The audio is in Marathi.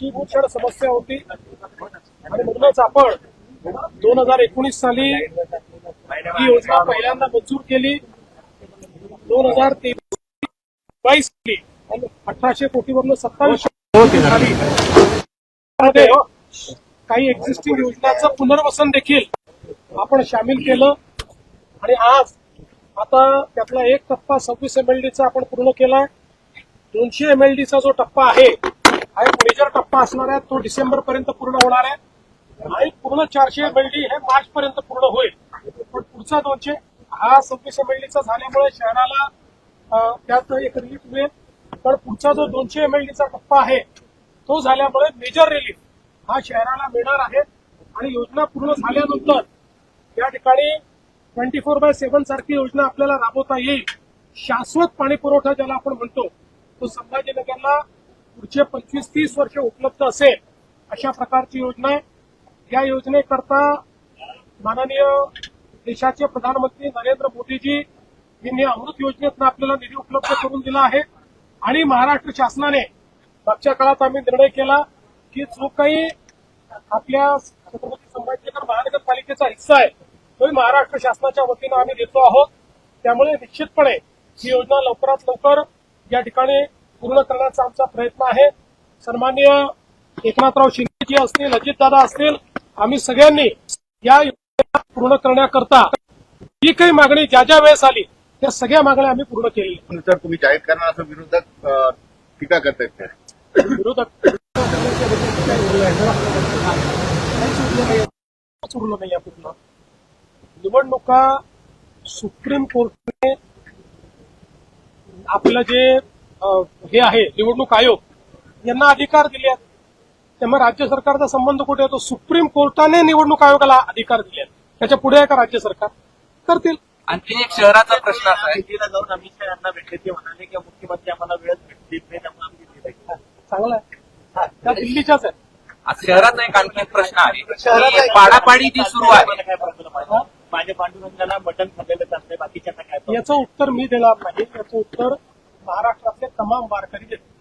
ही भूषण समस्या होती आणि म्हणूनच आपण दोन हजार एकोणीस साली ही योजना पहिल्यांदा मंजूर केली. दोन हजार तेवीस बावीस साली अठराशे कोटीवरून सत्तावीसशे झाली. काही एक्झिस्टिंग योजनांचं पुनर्वसन देखील आपण सामील केलं. आणि आज आता त्यातला एक टप्पा सव्वीस एमएलडीचा आपण पूर्ण केला दोनशे एमएलडीचा जो टप्पा आहे हा एक मेजर टप्पा असणार आहे. तो डिसेंबर पर्यंत पूर्ण होणार आहे. आणि पूर्ण चारशे एमएलडी हे मार्च पर्यंत पूर्ण होईल. पण पुढचा दोनशे हा सव्वीस एमएलडीचा झाल्यामुळे शहराला त्यात एक रिलीफ मिळेल. पण पुढचा जो दोनशे एमएलडीचा टप्पा आहे तो झाल्यामुळे मेजर रिलीफ हा शहराला मिळणार आहे. आणि योजना पूर्ण झाल्यानंतर या ठिकाणी ट्वेंटी फोर बाय सेव्हन सारखी योजना आपल्याला राबवता येईल. शाश्वत पाणी पुरवठा ज्याला आपण म्हणतो तो संभाजीनगरला पुढचे पंचवीस तीस वर्ष उपलब्ध असेल अशा प्रकारची योजना आहे. या योजनेकरता माननीय देशाचे प्रधानमंत्री नरेंद्र मोदीजी यांनी अमृत योजनेतनं आपल्याला निधी उपलब्ध करून दिला आहे. आणि महाराष्ट्र शासनाने मागच्या काळात आम्ही निर्णय केला की जो काही आपल्या छत्रपती संभाजीनगर महानगरपालिकेचा हिस्सा आहे तोही महाराष्ट्र शासनाच्या वतीनं आम्ही देतो आहोत. त्यामुळे निश्चितपणे ही योजना लवकरात लवकर या ठिकाणी पूर्ण करण्याचा आमचा प्रयत्न आहे. सन्माननीय एकनाथराव शिंदेजी असतील अजितदादा असतील आम्ही सगळ्यांनी या योजना पूर्ण करण्याकरता जी काही मागणी ज्या ज्या वेळेस आली त्या सगळ्या मागण्या आम्ही पूर्ण केलेल्या तर तुम्ही जाहीर करणार असं विरोधक टीका करतायत. विरोधक उरलं नाही पूर्ण. निवडणुका सुप्रीम कोर्टाने आपलं जे हे आहे निवडणूक आयोग. यांना अधिकार दिले आहेत. त्यामुळे राज्य सरकारचा संबंध कुठे येतो सुप्रीम कोर्टाने निवडणूक आयोगाला अधिकार दिले आहेत. त्याच्या पुढे आहे का राज्य सरकार? करतील. आणखी एक शहराचा प्रश्न असा आहे. दिल्लीला जाऊन अमित शहा यांना भेटले ते म्हणाले की मुख्यमंत्री आम्हाला वेळच भेटतील नाही त्यामुळे आम्ही. चांगलं आहे. त्या दिल्लीच्याच आज शहराचा एक आणखी एक प्रश्न आहे. पाडापाडी जी सुरू आहे. मला काय प्रॉब्लेम आहे? माझ्या पांडुरंगाला मटण खाल्लेलं चालतंय बाकीच्यांना काय? याचं उत्तर मी देणार नाही. याचं उत्तर महाराष्ट्रातले तमाम वारकरी देतील